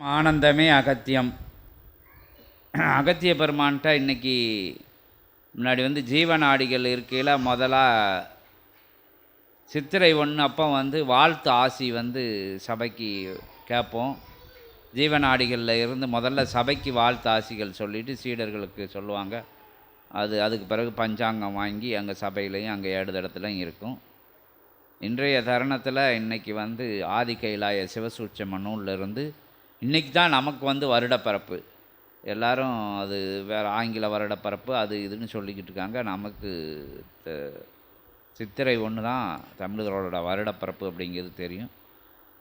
ஆனந்தமே அகத்தியம். அகத்திய பெருமான்கிட்ட இன்றைக்கி முன்னாடி வந்து ஜீவநாடிகள் இருக்கையில் முதலாக சித்திரை ஒன்று அப்போ வந்து வாழ்த்து ஆசி வந்து சபைக்கு கேட்போம் ஜீவநாடிகளில் இருந்து முதல்ல சபைக்கு வாழ்த்து ஆசிகள் சொல்லிவிட்டு சீடர்களுக்கு சொல்லுவாங்க. அது அதுக்கு பிறகு பஞ்சாங்கம் வாங்கி அங்கே சபையிலையும் அங்கே ஏடு இடத்துலையும் இருக்கும். இன்றைய தருணத்தில் இன்னைக்கு வந்து ஆதி கைலாய சிவசூட்சம நூல்ல இருந்து இன்றைக்கி தான் நமக்கு வந்து வருடப்பரப்பு எல்லாரும் அது வேறு ஆங்கில வருடப்பரப்பு அது இதுன்னு சொல்லிக்கிட்டு இருக்காங்க. நமக்கு த- சித்திரை ஒன்று தான் தமிழர்களோட வருடப்பரப்பு அப்படிங்கிறது தெரியும்.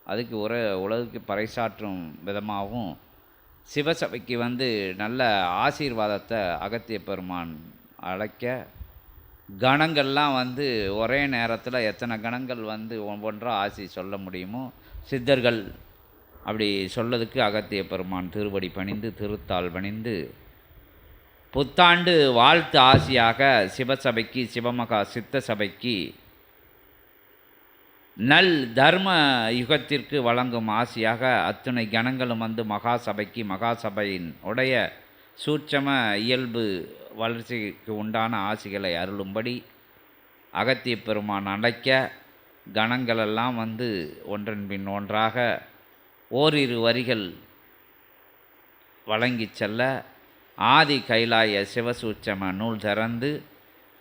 அதுக்கு ஒரு உலகுக்கு பறைசாற்றும் விதமாகவும் சிவசபைக்கு வந்து நல்ல ஆசீர்வாதத்தை அகத்திய பெருமான் அழைக்க கணங்கள்லாம் வந்து ஒரே நேரத்தில் எத்தனை கணங்கள் வந்து ஒவ்வொன்றாக ஆசி சொல்ல முடியுமோ சித்தர்கள் அப்படி சொல்லதுக்கு அகத்திய பெருமான் திருவடி பணிந்து திருத்தாள் பணிந்து புத்தாண்டு வாழ்த்து ஆசியாக சிவசபைக்கு சிவமகா சித்த சபைக்கு நல் தர்ம யுகத்திற்கு வழங்கும் ஆசியாக அத்துணை கணங்களும் வந்து மகாசபைக்கு மகாசபையின் உடைய சூட்சம இயல்பு வளர்ச்சிக்கு உண்டான ஆசிகளை அருளும்படி அகத்திய பெருமான் அழைக்க கணங்களெல்லாம் வந்து ஒன்றன் பின் ஒன்றாக ஓரிரு வரிகள் வழங்கி செல்ல ஆதி கைலாய சிவசூட்சம நூல் திறந்து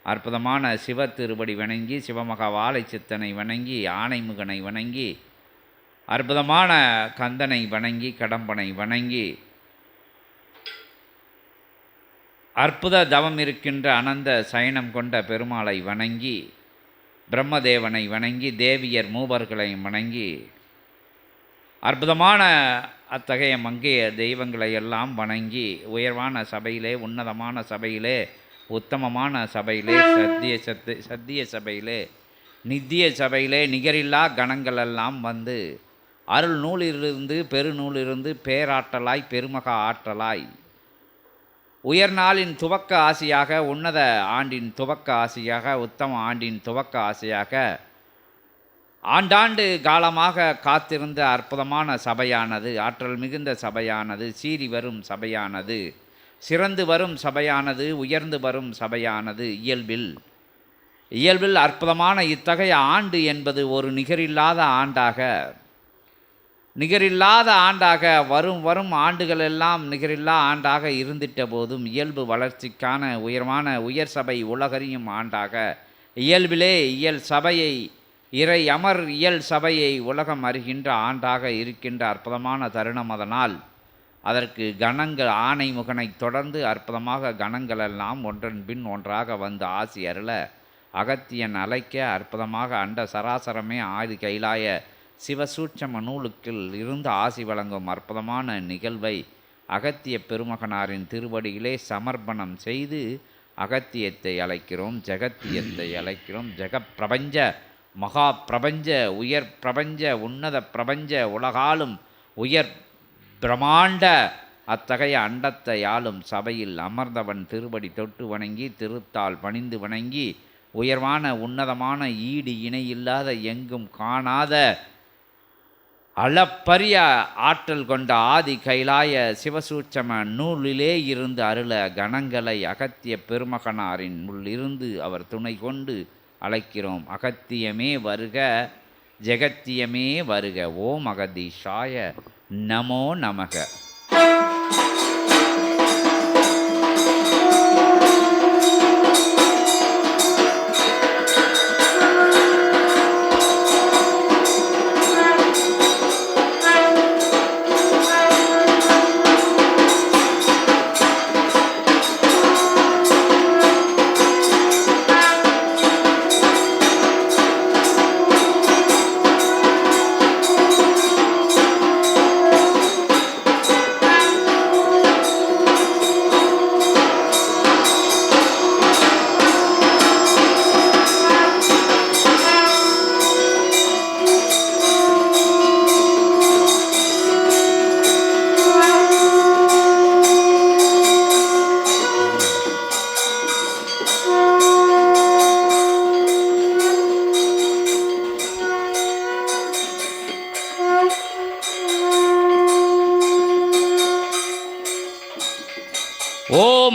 அற்புதமான சிவ திருபடி வணங்கி சிவமகா வாழை சித்தனை வணங்கி ஆனைமுகனை வணங்கி அற்புதமான கந்தனை வணங்கி கடம்பனை வணங்கி அற்புத தவம் இருக்கின்ற அனந்த சயனம் கொண்ட பெருமாளை வணங்கி பிரம்மதேவனை வணங்கி தேவியர் மூவர்களையும் வணங்கி அற்புதமான அத்தகைய மங்கைய தெய்வங்களை எல்லாம் வணங்கி உயர்வான சபையிலே உன்னதமான சபையிலே உத்தமமான சபையிலே சத்திய சத்து சத்திய சபையிலே நித்திய சபையிலே நிகரில்லா கணங்களெல்லாம் வந்து அருள் நூலிலிருந்து பெருநூலிருந்து பேராற்றலாய் பெருமக ஆற்றலாய். உயர்நாளின் துவக்க ஆசையாக உன்னத ஆண்டின் துவக்க ஆசையாக உத்தம ஆண்டின் துவக்க ஆசையாக ஆண்டாண்டு காலமாக காத்திருந்த அற்புதமான சபையானது ஆற்றல் மிகுந்த சபையானது சீறி வரும் சபையானது சிறந்து வரும் சபையானது உயர்ந்து வரும் சபையானது இயல்பில். இயல்பில் அற்புதமான இத்தகைய ஆண்டு என்பது ஒரு நிகரில்லாத ஆண்டாக நிகரில்லாத ஆண்டாக வரும் வரும் ஆண்டுகளெல்லாம் நிகரில்லா ஆண்டாக இருந்திட்ட போதும் இயல்பு வளர்ச்சிக்கான உயர்வான உயர் சபை உலகறியும் ஆண்டாக இயல்பிலே இயல் சபையை இறை அமர் இயல் சபையை உலகம் அறிகின்ற ஆண்டாக இருக்கின்ற அற்புதமான தருணம் அதனால் அதற்கு கணங்கள் ஆணை முகனை தொடர்ந்து அற்புதமாக கணங்களெல்லாம் ஒன்றன் பின் ஒன்றாக வந்து ஆசி அருள அகத்தியன் அழைக்க அற்புதமாக அண்ட சராசரமே ஆதி கைலாய சிவசூட்சம நூலுக்கில் இருந்து ஆசி வழங்கும் அற்புதமான நிகழ்வை அகத்திய பெருமகனாரின் திருவடியிலே சமர்ப்பணம் செய்து அகத்தியத்தை அழைக்கிறோம் ஜெகத்தியத்தை அழைக்கிறோம் ஜெகப்பிரபஞ்ச மகா பிரபஞ்ச உயர் பிரபஞ்ச உன்னத பிரபஞ்ச உலகாலும் உயர் பிரமாண்ட அத்தகைய அண்டத்தை ஆளும் சபையில் அமர்ந்தவன் திருவடி தொட்டு வணங்கி திருத்தால் பணிந்து வணங்கி உயர்வான உன்னதமான ஈடு இணையில்லாத எங்கும் காணாத அளப்பரிய ஆற்றல் கொண்ட ஆதி கைலாய சிவசூட்சம நூலிலே இருந்து அருள கணங்களை அகத்திய பெருமகனாரின் உள்ளிருந்து அவர் துணை கொண்டு அழைக்கிறோம். அகத்தியமே வருக ஜெகத்தியமே வருக. ஓம் அகதீஷாய நமோ நமக.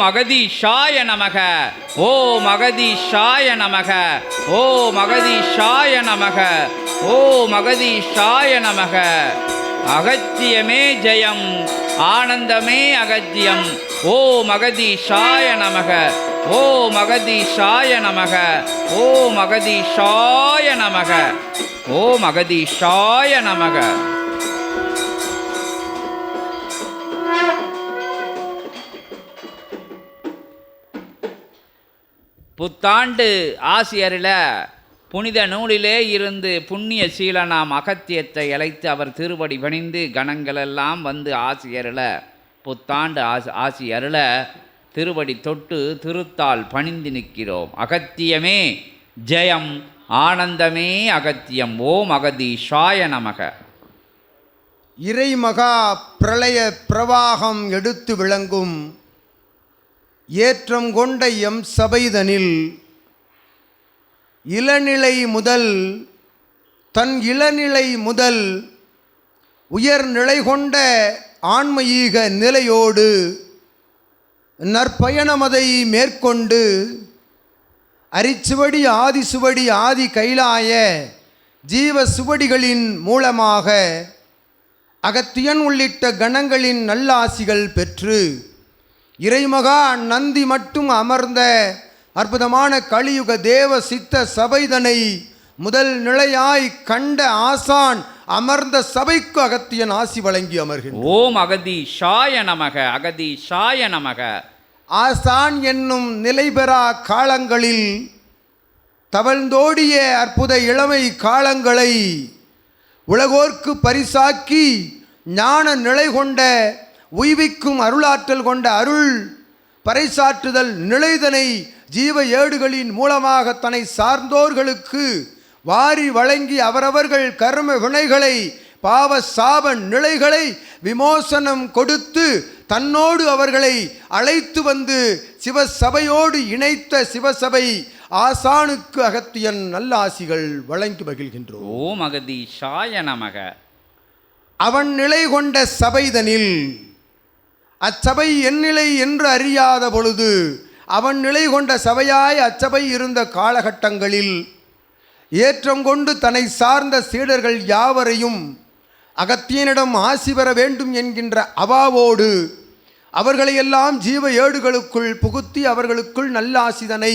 அகதீஷாய நமக. ஓ மகதீஷாய நமக. ஓ மகதீஷாய நமக. ஓ மகதீஷாய நமக. அகத்தியமே ஜெயம். ஆனந்தமே அகத்தியம். ஓ மகதீஷாய நமக. ஓ மகதீஷாய நமக. ஓ மகதீஷாய நமக. ஓ மகதீஷாய நமக. புத்தாண்டு ஆசியரில் புனித நூலிலே இருந்து புண்ணிய சீலனாம் அகத்தியத்தை இழைத்து அவர் திருவடி பணிந்து கணங்களெல்லாம் வந்து ஆசியரில் புத்தாண்டு ஆசி ஆசியரில் திருவடி தொட்டு திருத்தால் பணிந்து நிற்கிறோம். அகத்தியமே ஜெயம் ஆனந்தமே அகத்தியம். ஓம் அகதீஷாய நமக. இறைமகா பிரளய பிரவாகம் எடுத்து விளங்கும் ஏற்றம் கொண்ட எம் சபைதனில் இளநிலை முதல் தன் இளநிலை முதல் உயர்நிலை கொண்ட ஆன்மீக நிலையோடு நற்பயணமதை மேற்கொண்டு அரிச்சுவடி ஆதிசுவடி ஆதி கைலாய ஜீவ சுவடிகளின் மூலமாக அகத்தியன் உள்ளிட்ட கணங்களின் நல்லாசிகள் பெற்று இறைமகா நந்தி மட்டும் அமர்ந்த அற்புதமான கலியுக தேவ சித்த சபைதனை முதல் நிலையாய் கண்ட ஆசான் அமர்ந்த சபைக்கு அகத்தியன் ஆசி வழங்கி அமர்கின்றார் ஓம் அகதீஷாய நமக அகதீஷாய நமக. ஆசான் என்னும் நிலைபெறா காலங்களில் தவழ்ந்தோடிய அற்புத இளமை காலங்களை உலகோர்க்கு பரிசாக்கி ஞான நிலை கொண்ட உய்விக்கும் அருளாற்றல் கொண்ட அருள் பறைசாற்றுதல் நிலைதனை ஜீவ ஏடுகளின் மூலமாக தன்னை சார்ந்தோர்களுக்கு வாரி வழங்கி அவரவர்கள் கர்ம வினைகளை பாவ சாப நிலைகளை விமோசனம் கொடுத்து தன்னோடு அவர்களை அழைத்து வந்து சிவசபையோடு இணைத்த சிவசபை ஆசானுக்கு அகத்தியன் நல்ல ஆசிகள் வழங்கி மகிழ்கின்றோம். ஓம் அகதீஷாய நமக. அவன் நிலை கொண்ட சபைதனில் அச்சபை என் நிலை என்று அறியாத பொழுது அவன் நிலை கொண்ட சபையாய் அச்சபை இருந்த காலகட்டங்களில் ஏற்றம் கொண்டு தன்னை சார்ந்த சீடர்கள் யாவரையும் அகத்தியனிடம் ஆசி பெற வேண்டும் என்கின்ற அவாவோடு அவர்களையெல்லாம் ஜீவ ஏடுகளுக்குள் புகுத்தி அவர்களுக்குள் நல்ல ஆசிதனை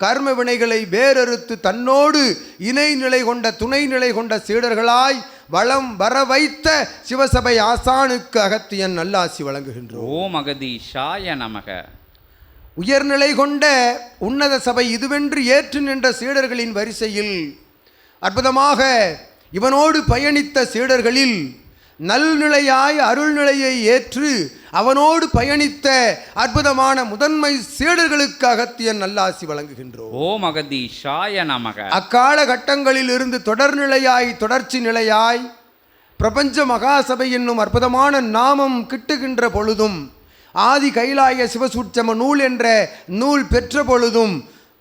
கர்ம வினைகளை வேறறுத்து தன்னோடு இணை நிலை கொண்ட துணை நிலை கொண்ட சீடர்களாய் வளம் வர வைத்த சிவசபை ஆசானுக்கு அகத்தியன் நல்லாசி வழங்குகின்றோம். ஓம் அகதீஷாய நமக. உயர்நிலை கொண்ட உன்னத சபை இதுவென்று ஏற்று நின்ற சீடர்களின் வரிசையில் அற்புதமாக இவனோடு பயணித்த சீடர்களில் நல்நிலையாய் அருள்நிலையை ஏற்று அவனோடு பயணித்த அற்புதமான முதன்மை சீடர்களுக்கு அகத்தியன் நல்லாசி வழங்குகின்றோம். ஓம் அகதீஷாய நமக. அக்காலகட்டங்களில் இருந்து தொடர்நிலையாய் தொடர்ச்சி நிலையாய் பிரபஞ்ச மகாசபை என்னும் அற்புதமான நாமம் கிட்டுகின்ற பொழுதும் ஆதி கைலாய சிவசூட்சம நூல் என்ற நூல் பெற்ற பொழுதும்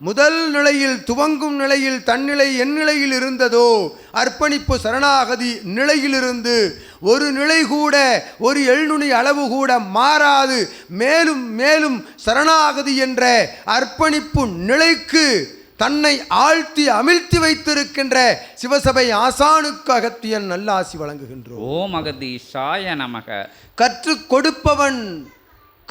முதல் நிலையில் துவங்கும் நிலையில் தன்னிலை என் நிலையில் இருந்ததோ அர்ப்பணிப்பு சரணாகதி நிலையிலிருந்து ஒரு நிலை கூட ஒரு எழுநுனி அளவு கூட மாறாது. மேலும் மேலும் சரணாகதி என்ற அர்ப்பணிப்பு நிலைக்கு தன்னை ஆழ்த்தி அமிழ்த்தி வைத்திருக்கின்ற சிவசபை ஆசானுக்கு அகத்தியன் நல்லாசி வழங்குகின்றோம். ஓம் அகதீஷாய நமக. கற்றுக் கொடுப்பவன்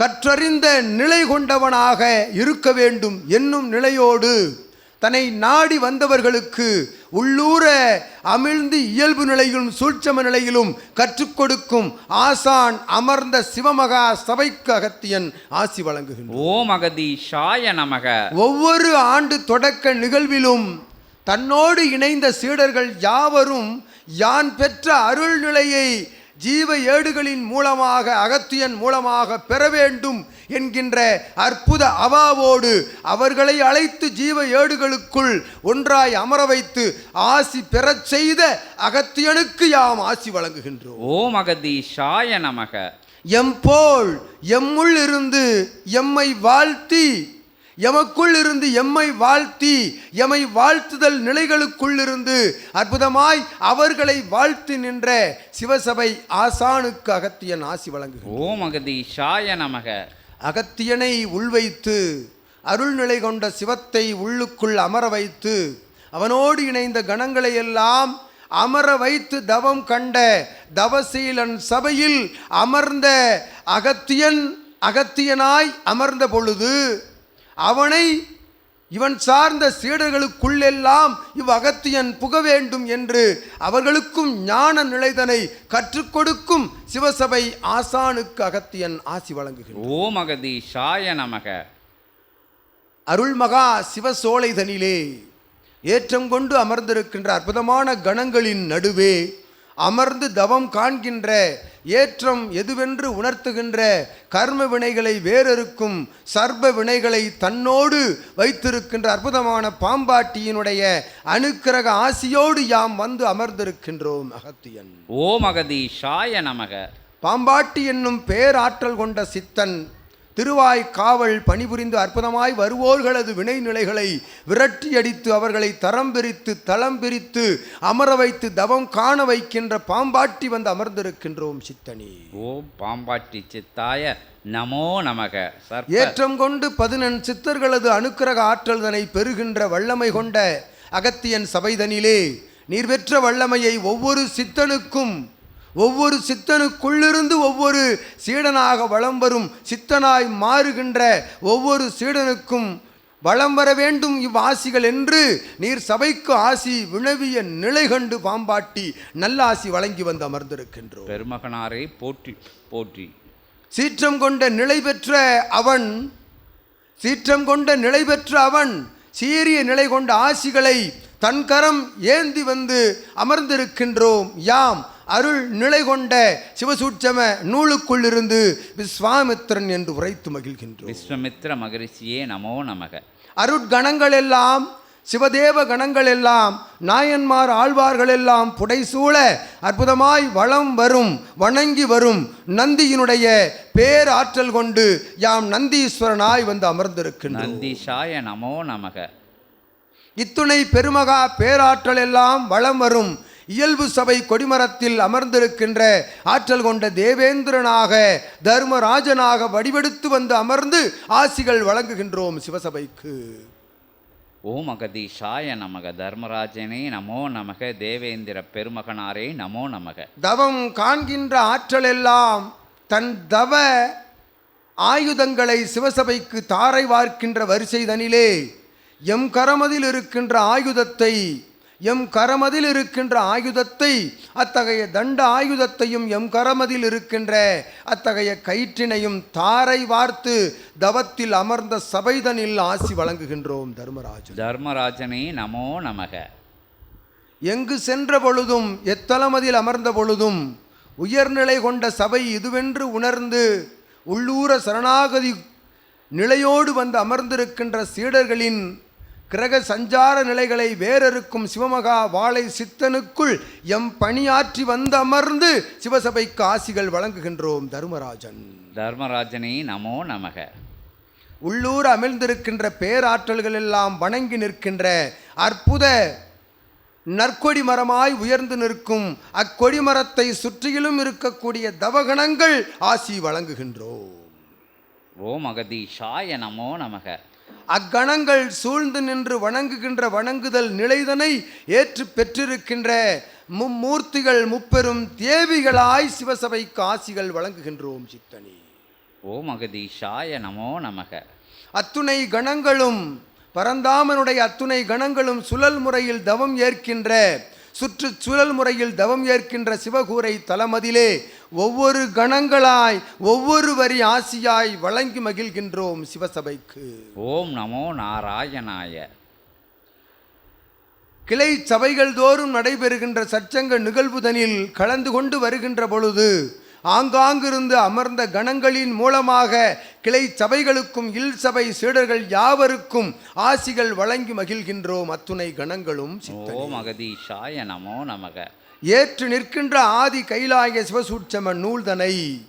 கற்றறிந்த நிலை கொண்டவனாக இருக்க வேண்டும் என்னும் நிலையோடு தன்னை நாடி வந்தவர்களுக்கு உள்ளூர அமிழ்ந்து இயல்பு நிலையிலும் சூட்சம நிலையிலும் கற்றுக் கொடுக்கும் ஆசான் அமர்ந்த சிவமகா சபைக்கு அகத்தியன் ஆசி வழங்குகின்றான். ஓம் அகதீஷாய நமக. ஒவ்வொரு ஆண்டு தொடக்க நிகழ்விலும் தன்னோடு இணைந்த சீடர்கள் யாவரும் யான் பெற்ற அருள்நிலையை ஜீவ ஏடுகளின் மூலமாக அகத்தியன் மூலமாக பெற வேண்டும் என்கின்ற அற்புத அவாவோடு அவர்களை அழைத்து ஜீவ ஏடுகளுக்குள் ஒன்றாய் அமர வைத்து ஆசி பெறச் செய்த அகத்தியனுக்கு யாம் ஆசி வழங்குகின்றோம். ஓம் அகதீஷாய நமக. எம்போல் எம்முள் இருந்து எம்மை வாழ்த்தி எமக்குள் இருந்து எம்மை வாழ்த்தி எமை வாழ்த்துதல் நிலைகளுக்குள் இருந்து அற்புதமாய் அவர்களை வாழ்த்தி நின்ற சிவசபை ஆசானுக்கு அகத்தியன் ஆசி வழங்குகிறார் ஓம் நமக. அகத்தியனை உள்வைத்து அருள்நிலை கொண்ட சிவத்தை உள்ளுக்குள் அமர வைத்து அவனோடு இணைந்த கணங்களை எல்லாம் அமர வைத்து தவம் கண்ட தவசீலன் சபையில் அமர்ந்த அகத்தியன் அகத்தியனாய் அமர்ந்த பொழுது அவனை இவன் சார்ந்த சீடர்களுக்குள்ளெல்லாம் இவ் அகத்தியன் புக வேண்டும் என்று அவர்களுக்கும் ஞான நிலைதனை கற்றுக் கொடுக்கும் சிவசபை ஆசானுக்கு அகத்தியன் ஆசி வழங்குகிறார் ஓம் அகதீஷாய நமக. அருள்மகா சிவசோலைதனிலே ஏற்றம் கொண்டு அமர்ந்திருக்கின்ற அற்புதமான கணங்களின் நடுவே அமர்ந்து தவம் காண்கின்ற ஏற்றம் எதுவென்று உணர்த்துகின்ற கர்ம வினைகளை வேறறுக்கும் சர்ப வினைகளை தன்னோடு வைத்திருக்கின்ற அற்புதமான பாம்பாட்டியினுடைய அனுக்கிரக ஆசியோடு யாம் வந்து அமர்ந்திருக்கின்றோம் அகத்தியன். ஓம் அகதீஷாய நமக. பாம்பாட்டி என்னும் பேராற்றல் கொண்ட சித்தன் திருவாய் காவல் பணிபுரிந்து அற்புதமாய் வருவோர்களது வினை நிலைகளை விரட்டி அடித்து அவர்களை தரம் பிரித்து தளம் பிரித்து அமர வைத்து தவம் காண வைக்கின்ற பாம்பாட்டி வந்து அமர்ந்திருக்கின்றோம் சித்தனி. ஓம் பாம்பாட்டி சித்தாய நமோ நமக. ஏற்றம் கொண்டு பதினெண் சித்தர்களது அனுக்கிரக ஆற்றல்தனை பெறுகின்ற வல்லமை கொண்ட அகத்தியன் சபைதனிலே நீர் பெற்ற வல்லமையை ஒவ்வொரு சித்தனுக்கும் ஒவ்வொரு சித்தனுக்குள்ளிருந்து ஒவ்வொரு சீடனாக வலம் வரும் சித்தனாய் மாறுகின்ற ஒவ்வொரு சீடனுக்கும் வலம் வர வேண்டும் இவ்வாசிகள் என்று நீர் சபைக்கு ஆசி வினவிய நிலை கண்டு பாம்பாட்டி நல்லாசி வழங்கி வந்து அமர்ந்திருக்கின்றோம். பெருமகனாரை போற்றி போற்றி. சீற்றம் கொண்ட நிலை பெற்ற அவன் சீற்றம் கொண்ட நிலை பெற்ற அவன் சீரிய நிலை கொண்ட ஆசிகளை தன் கரம் ஏந்தி வந்து அமர்ந்திருக்கின்றோம். யாம் அருள் நிலை கொண்ட சிவசூட்சம நூலுக்குள்ளிருந்து விஸ்வாமித்திரன் என்று உரைத்து மகிழ்கின்றோம். விஸ்வமித்ர மகரிஷியே நமோ நமக. அருட்கணங்கள் எல்லாம் சிவதேவ கணங்கள் எல்லாம் நாயன்மார் ஆழ்வார்கள் எல்லாம் புடைசூழ அற்புதமாய் வளம் வரும் வணங்கி வரும் நந்தியினுடைய பேராற்றல் கொண்டு யாம் நந்தீஸ்வரனாய் வந்து அமர்ந்திருக்கின்றோம். நந்தீஷாய நமோ நமக. இத்துணை பெருமகா பேராற்றல் எல்லாம் வளம் வரும் இயல்பு சபை கொடிமரத்தில் அமர்ந்திருக்கின்ற ஆற்றல் கொண்ட தேவேந்திரனாக தர்மராஜனாக வடிவெடுத்து வந்து அமர்ந்து ஆசிகள் வழங்குகின்றோம் சிவசபைக்கு. ஓம் அகதீஷாய நமக தர்மராஜனே நமோ நமக தேவேந்திர பெருமகனாரே நமோ நமக. தவம் காண்கின்ற ஆற்றலெல்லாம் தன் தவ ஆயுதங்களை சிவசபைக்கு தாரை வார்க்கின்ற வரிசை தனிலே எம் கரமதில் இருக்கின்ற ஆயுதத்தை எம் கரமதில் இருக்கின்ற ஆயுதத்தை அத்தகைய தண்ட ஆயுதத்தையும் எம் கரமதில் இருக்கின்ற அத்தகைய கயிற்றினையும் தாரை வார்த்து தவத்தில் அமர்ந்த சபைதனில் ஆசி வழங்குகின்றோம் தர்மராஜன். தர்மராஜனே நமோ நமக. எங்கு சென்ற பொழுதும் எத்தலமதில் அமர்ந்த பொழுதும் உயர்நிலை கொண்ட சபை இதுவென்று உணர்ந்து உள்ளூர சரணாகதி நிலையோடு வந்து அமர்ந்திருக்கின்ற சீடர்களின் கிரக சஞ்சார நிலைகளை வேறறுக்கும் சிவமகா வாழை சித்தனுக்குள் எம் பணியாற்றி வந்து அமர்ந்து சிவசபைக்கு ஆசிகள் வழங்குகின்றோம் தர்மராஜன். தர்மராஜனே நமோ நமக. உள்ளூர் அமிழ்ந்திருக்கின்ற பேராற்றல்கள் எல்லாம் வணங்கி நிற்கின்ற அற்புத நற்கொடி மரமாய் உயர்ந்து நிற்கும் அக்கொடி மரத்தை சுற்றிலும் இருக்கக்கூடிய தவகணங்கள் ஆசி வழங்குகின்றோம். ஓம் அகதீஷாய நமோ நமக. அக்கணங்கள் சூழ்ந்து நின்று வணங்குகின்ற வணங்குதல் நிலைதனை ஏற்று பெற்றிருக்கின்ற மும்மூர்த்திகள் முப்பெரும் தேவிகளாய் சிவசபைக்கு ஆசிகள் வழங்குகின்றோம் சித்தனி. ஓம் அகதீஷாய நமோ நமக. அத்துணை கணங்களும் பரந்தாமனுடைய அத்துணை கணங்களும் சுழல் முறையில் தவம் ஏற்கின்ற சுற்று சுழல் முறையில் தவம் ஏற்கின்ற சிவகூரை தலமதிலே ஒவ்வொரு கணங்களாய் ஒவ்வொரு வரி ஆசியாய் வழங்கி மகிழ்கின்றோம் சிவசபைக்கு. ஓம் நமோ நாராயணாய. கிளை சபைகள் தோறும் நடைபெறுகின்ற சச்சங்க நிகழ்வுதனில் கலந்து கொண்டு வருகின்ற பொழுது ஆங்காங்கிருந்து அமர்ந்த கணங்களின் மூலமாக கிளை சபைகளுக்கும் இல் சபை சீடர்கள் யாவருக்கும் ஆசிகள் வழங்கி மகிழ்கின்றோம் அத்துணை கணங்களும் சித்தனே. ஓம் அகதீஷாய நமோ நமக. ஏற்று நிற்கின்ற ஆதி கைலாய சிவசூட்சம நூல்தனை.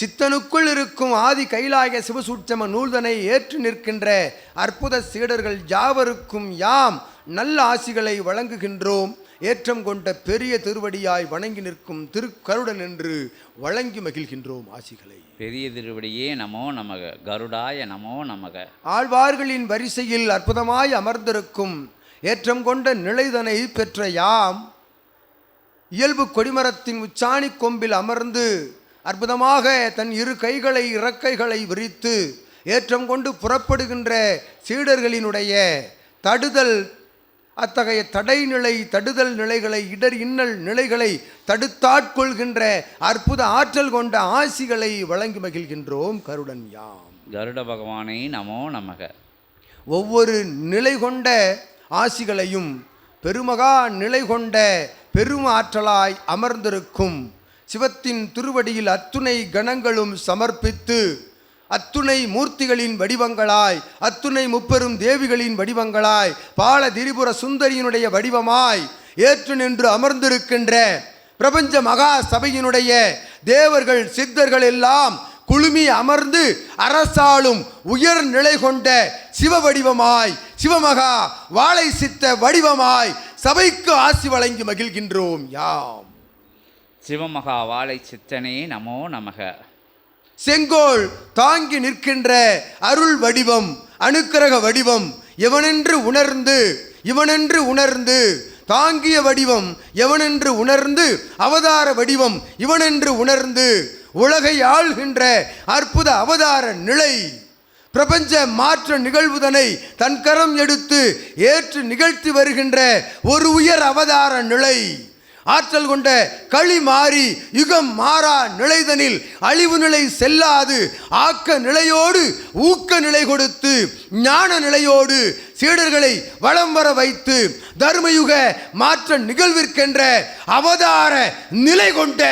சித்தனுக்குள் இருக்கும் ஆதி கைலாய சிவசூட்சம நூல்தனை ஏற்று நிற்கின்ற அற்புத சீடர்கள் யாவருக்கும் யாம் நல்ல ஆசிகளை வழங்குகின்றோம். ஏற்றம் கொண்ட பெரிய திருவடியாய் வணங்கி நிற்கும் திருக்கருடன் என்று வழங்கி மகிழ்கின்றோம் ஆசிகளை. பெரிய திருவடியே நமோ நமக கருடாய நமோ நமக. ஆழ்வார்களின் வரிசையில் அற்புதமாய் அமர்ந்திருக்கும் ஏற்றம் கொண்ட நிலைதனை பெற்ற யாம் இயல்பு கொடிமரத்தின் உச்சாணி கொம்பில் அமர்ந்து அற்புதமாக தன் இரு கைகளை இறக்கைகளை விரித்து ஏற்றம் கொண்டு புறப்படுகின்ற சீடர்களினுடைய தடுதல் அத்தகைய தடைநிலை தடுதல் நிலைகளை இடர் இன்னல் நிலைகளை தடுத்தாட்கொள்கின்ற அற்புத ஆற்றல் கொண்ட ஆசிகளை வழங்கி மகிழ்கின்றோம் கருடன் யாம். கருட பகவானே நமோ நமக. ஒவ்வொரு நிலை கொண்ட ஆசிகளையும் பெருமகா நிலை கொண்ட பெரும் ஆற்றலாய் அமர்ந்திருக்கும். சிவத்தின் திருவடியில் அத்துணை கணங்களும் சமர்ப்பித்து அத்துணை மூர்த்திகளின் வடிவங்களாய் அத்துணை முப்பெரும் தேவிகளின் வடிவங்களாய் பால திரிபுர சுந்தரியினுடைய வடிவமாய் ஏற்று நின்று அமர்ந்திருக்கின்ற பிரபஞ்ச மகா சபையினுடைய தேவர்கள் சித்தர்கள் எல்லாம் குழுமி அமர்ந்து அரசாளும் உயர் நிலை கொண்ட சிவ வடிவமாய் சிவமகா வாழை சித்த வடிவமாய் சபைக்கு ஆசி வழங்கி மகிழ்கின்றோம். யாம். சிவமகா வாழை சித்தனே நமோ நமக. செங்கோல் தாங்கி நிற்கின்ற அருள் வடிவம் அனுக்கிரக வடிவம் எவனென்று உணர்ந்து இவனென்று உணர்ந்து தாங்கிய வடிவம் எவனென்று உணர்ந்து அவதார வடிவம் இவனென்று உணர்ந்து உலகை ஆள்கின்ற அற்புத அவதார நிலை. பிரபஞ்ச மாற்ற நிகழ்வுதனை தன் கரம் எடுத்து ஏற்று நிகழ்த்தி வருகின்ற ஒரு உயர் அவதார நிலை. ஆற்றல் கொண்ட களி மாறி யுகம் மாறா நிலைதனில் அழிவு நிலை செல்லாது ஆக்க நிலையோடு ஊக்க நிலை கொடுத்து ஞான நிலையோடு சீடர்களை வளம் வர வைத்து தர்மயுக மாற்ற நிகழ்விற்கென்ற அவதார நிலை கொண்ட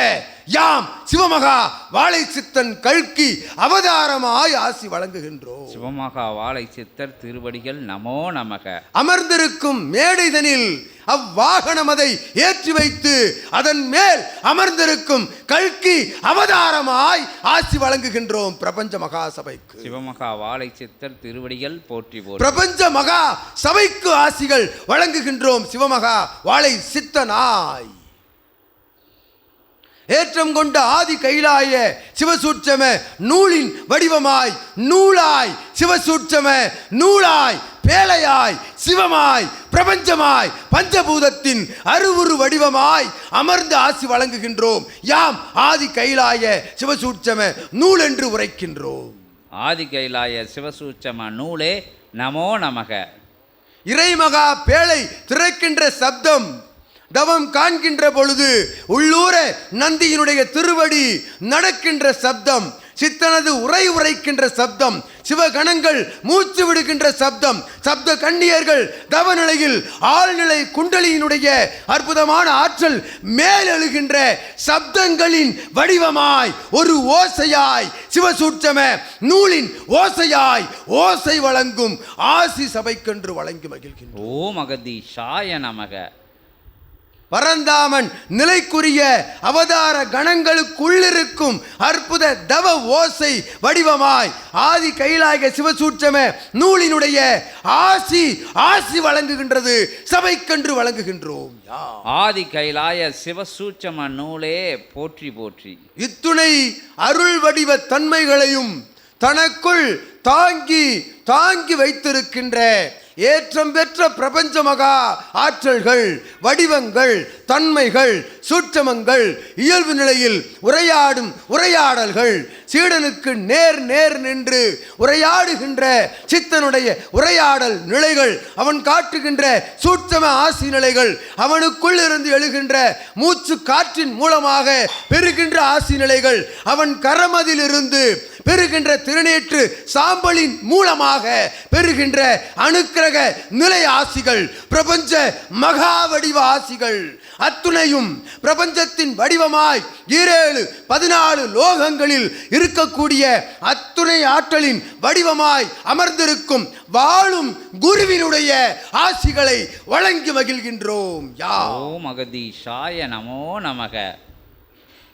யாம் சிவமகா வாழை சித்தன் கல்கி அவதாரமாய் ஆசி வழங்குகின்றோம் சிவமகா வாழை சித்தர் திருவடிகள் நமோ நமக. அமர்ந்திருக்கும் மேடைதனில் அவ்வாகனம் அதை ஏற்றி வைத்து அதன் மேல் அமர்ந்திருக்கும் கல்கி அவதாரமாய் ஆசி வழங்குகின்றோம் பிரபஞ்ச மகா சபைக்கு சிவமகா வாழை சித்தர் திருவடிகள் போற்றி போற்றி. பிரபஞ்ச மகா சபைக்கு ஆசிகள் வழங்குகின்றோம் சிவமகா வாழை சித்தனாய். ஏற்றம் கொண்ட ஆதி கைலாய சிவசூட்சம நூலின் வடிவமாய் நூலாய் சிவசூட்சம நூலாய் பேழையாய் சிவமாய் பிரபஞ்சமாய் பஞ்சபூதத்தின் அருவுரு வடிவமாய் அமர்ந்து ஆசி வழங்குகின்றோம். யாம் ஆதி கைலாய சிவசூட்சம நூல் என்று உரைக்கின்றோம். ஆதி கைலாய சிவசூச்சம நூலே நமோ நமக. இறைமகா பேழை திறக்கின்ற சப்தம். தவம் காண்கின்ற பொழுது உள்ளூர நந்தியினுடைய திருவடி நடக்கின்ற சப்தம் சித்தனது உரை உரைக்கின்ற சப்தம் சிவகணங்கள் மூச்சு விடுகின்ற சப்தம் சப்த கண்ணியர்கள் தவநிலையில் ஆழ்நிலை குண்டலியினுடைய அற்புதமான ஆற்றல் மேலெழுகின்ற சப்தங்களின் வடிவமாய் ஒரு ஓசையாய் சிவசூட்சம நூலின் ஓசையாய் ஓசை வழங்கும் ஆசி சபைக்கென்று வழங்கி மகிழ்கின்றோம். ஓ அகதீஷாய நமக. பரந்தாமன் நிலைக்குரிய அவதார கணங்களுக்குள்ளிருக்கும் அற்புத தவ ஓசை வடிவமாய் ஆதி கைலாய சிவசூட்சம நூலினுடைய ஆசி ஆசி வழங்குகின்றது. சபைக்கென்று வழங்குகின்றோம். ஆதி கைலாய சிவசூச்சம நூலே போற்றி போற்றி. இத்துணை அருள் வடிவ தன்மைகளையும் தனக்குள் தாங்கி தாங்கி வைத்திருக்கின்ற ஏற்றம் பெற்ற பிரபஞ்ச மகா ஆற்றல்கள் வடிவங்கள் தன்மைகள் சூட்சமங்கள் இயல்பு நிலையில் உரையாடும் உரையாடல்கள். சீடனுக்கு நேர் நேர் நின்று உரையாடுகின்ற சித்தனுடைய உரையாடல் நிலைகள் அவன் காட்டுகின்ற சூட்சம ஆசி நிலைகள் அவனுக்குள் இருந்து எழுகின்ற மூச்சு காற்றின் மூலமாக பெறுகின்ற ஆசி நிலைகள் அவன் கரமதிலிருந்து பெறுகின்ற திருநேற்று சாம்பலின் மூலமாக பெறுகின்ற அனுக்கிரக நிலை ஆசிகள் பிரபஞ்ச மகா வடிவ ஆசிகள். அத்துணையும் பிரபஞ்சத்தின் வடிவமாய் ஈரேழு பதினாலு லோகங்களில் இருக்கக்கூடிய அத்துணை ஆற்றலின் வடிவமாய் அமர்ந்திருக்கும் வாழும் குருவினுடைய ஆசிகளை வழங்கி மகிழ்கின்றோம். யா ஓம் அகதீஷாய நமோ நமக.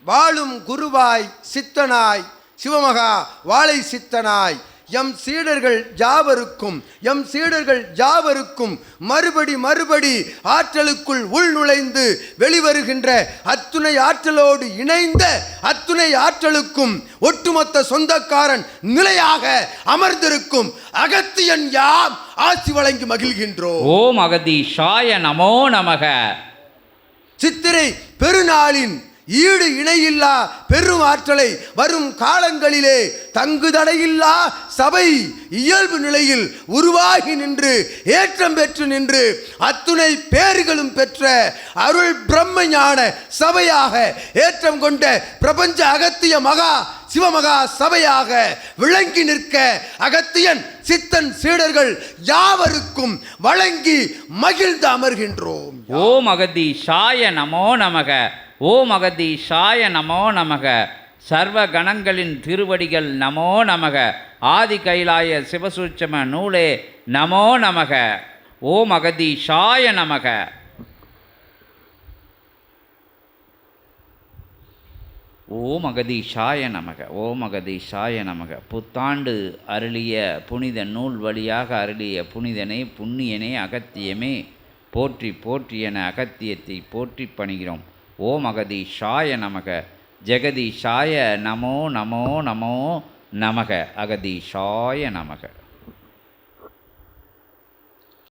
வாழும் குருவாய் சித்தனாய் சிவமகா வாழை சித்தனாய் எம் சீடர்கள் யாவருக்கும் எம் சீடர்கள் யாவருக்கும் மறுபடி மறுபடி ஆற்றலுக்குள் உள் நுழைந்து வெளிவருகின்ற அத்துணை ஆற்றலோடு இணைந்த அத்துணை ஆற்றலுக்கும் ஒட்டுமொத்த சொந்தக்காரன் நிலையாக அமர்ந்திருக்கும் அகத்தியன் யாம் ஆசி வழங்கி மகிழ்கின்றோம். ஓம் அகதீஷாய நமோ நமக. சித்திரை பெருநாளின் ஈடு இணையில்லா பெரும் ஆற்றலை வரும் காலங்களிலே தங்குதடையில்லா சபை இயல்பு நிலையில் உருவாகி நின்று ஏற்றம் பெற்று நின்று அத்துணை பேர்களும் பெற்ற அருள் பிரம்ம ஞான சபையாக ஏற்றம் கொண்ட பிரபஞ்ச அகத்திய மகா சிவமகா சபையாக விளங்கி நிற்க அகத்தியன் சித்தன் சீடர்கள் யாவருக்கும் வழங்கி மகிழ்ந்து அமர்கின்றோம். ஓம் சாய நமோ நமக. ஓம் சாய நமோ நமக. சர்வ கணங்களின் திருவடிகள் நமோ நமக. ஆதி கைலாய சிவசூட்சம நூலே நமோ நமக. ஓம் அகதீஷாய நமக. ஓம் அகதீஷாய நமக. ஓம் அகதீஷாய நமக. புத்தாண்டு அருளிய புனித நூல் வழியாக அருளிய புனிதனே புண்ணியனே அகத்தியமே. போற்றி போற்றி என அகத்தியத்தை போற்றி பணிகிறோம். ஓம் அகதீஷாய நமக. ஜெகதீஷாய நமோ நமோ நமோ நமக அகதீஷாய நமக.